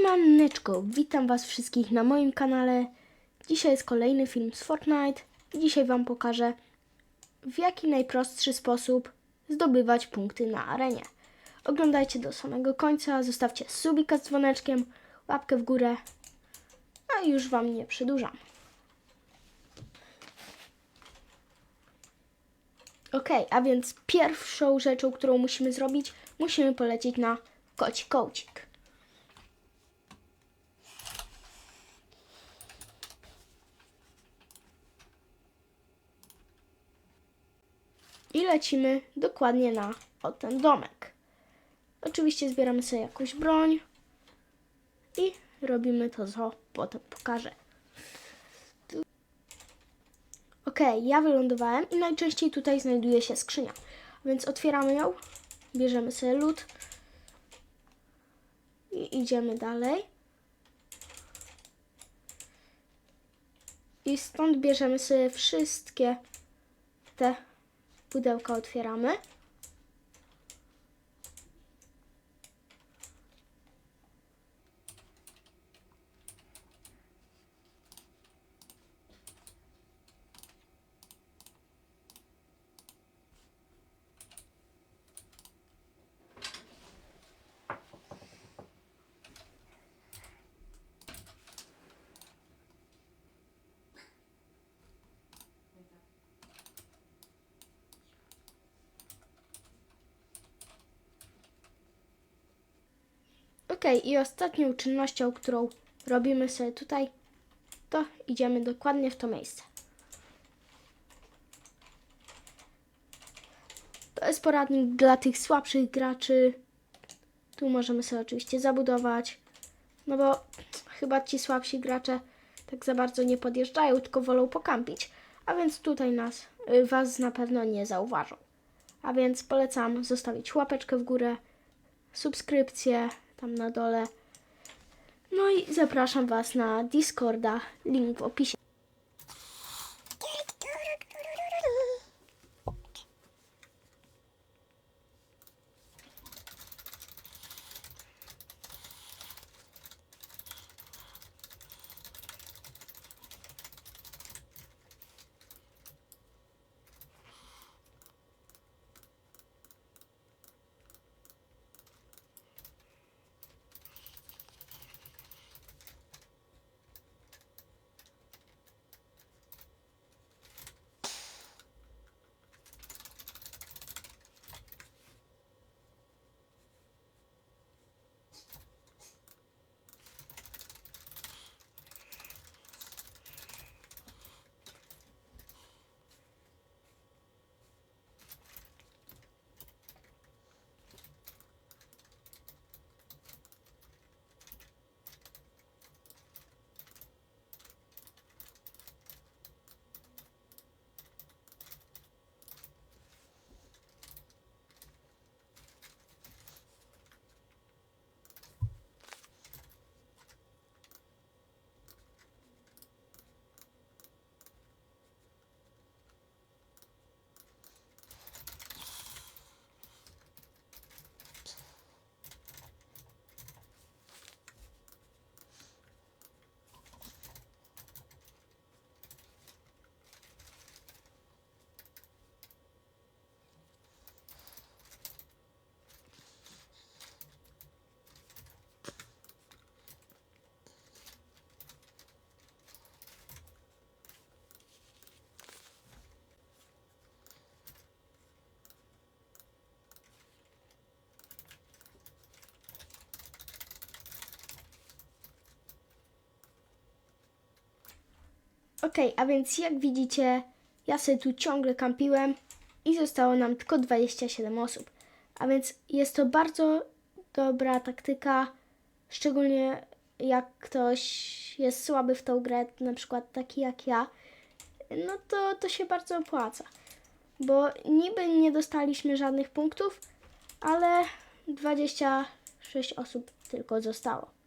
Siemaneczko, witam was wszystkich na moim kanale. Dzisiaj jest kolejny film z Fortnite. Dzisiaj wam pokażę w jaki najprostszy sposób zdobywać punkty na arenie. Oglądajcie do samego końca, zostawcie subika z dzwoneczkiem, łapkę w górę, a już wam nie przedłużam. Ok, a więc pierwszą rzeczą, którą musimy zrobić, musimy polecieć na koci kołcik. I lecimy dokładnie na o ten domek. Oczywiście zbieramy sobie jakąś broń i robimy to, co potem pokażę. Ok, ja wylądowałem i najczęściej tutaj znajduje się skrzynia. Więc otwieramy ją, bierzemy sobie lód i idziemy dalej. I stąd bierzemy sobie wszystkie te pudełka, otwieramy. Ok, i ostatnią czynnością, którą robimy sobie tutaj, to idziemy dokładnie w to miejsce. To jest poradnik dla tych słabszych graczy. Tu możemy sobie oczywiście zabudować, no bo chyba ci słabsi gracze tak za bardzo nie podjeżdżają, tylko wolą pokampić. A więc tutaj nas, y, was na pewno nie zauważą. A więc polecam zostawić łapeczkę w górę, subskrypcję tam na dole. No i zapraszam Was na Discorda, link w opisie. Ok, a więc jak widzicie, ja sobie tu ciągle kampiłem i zostało nam tylko 27 osób. A więc jest to bardzo dobra taktyka, szczególnie jak ktoś jest słaby w tą grę, na przykład taki jak ja, no to to się bardzo opłaca. Bo niby nie dostaliśmy żadnych punktów, ale 26 osób tylko zostało.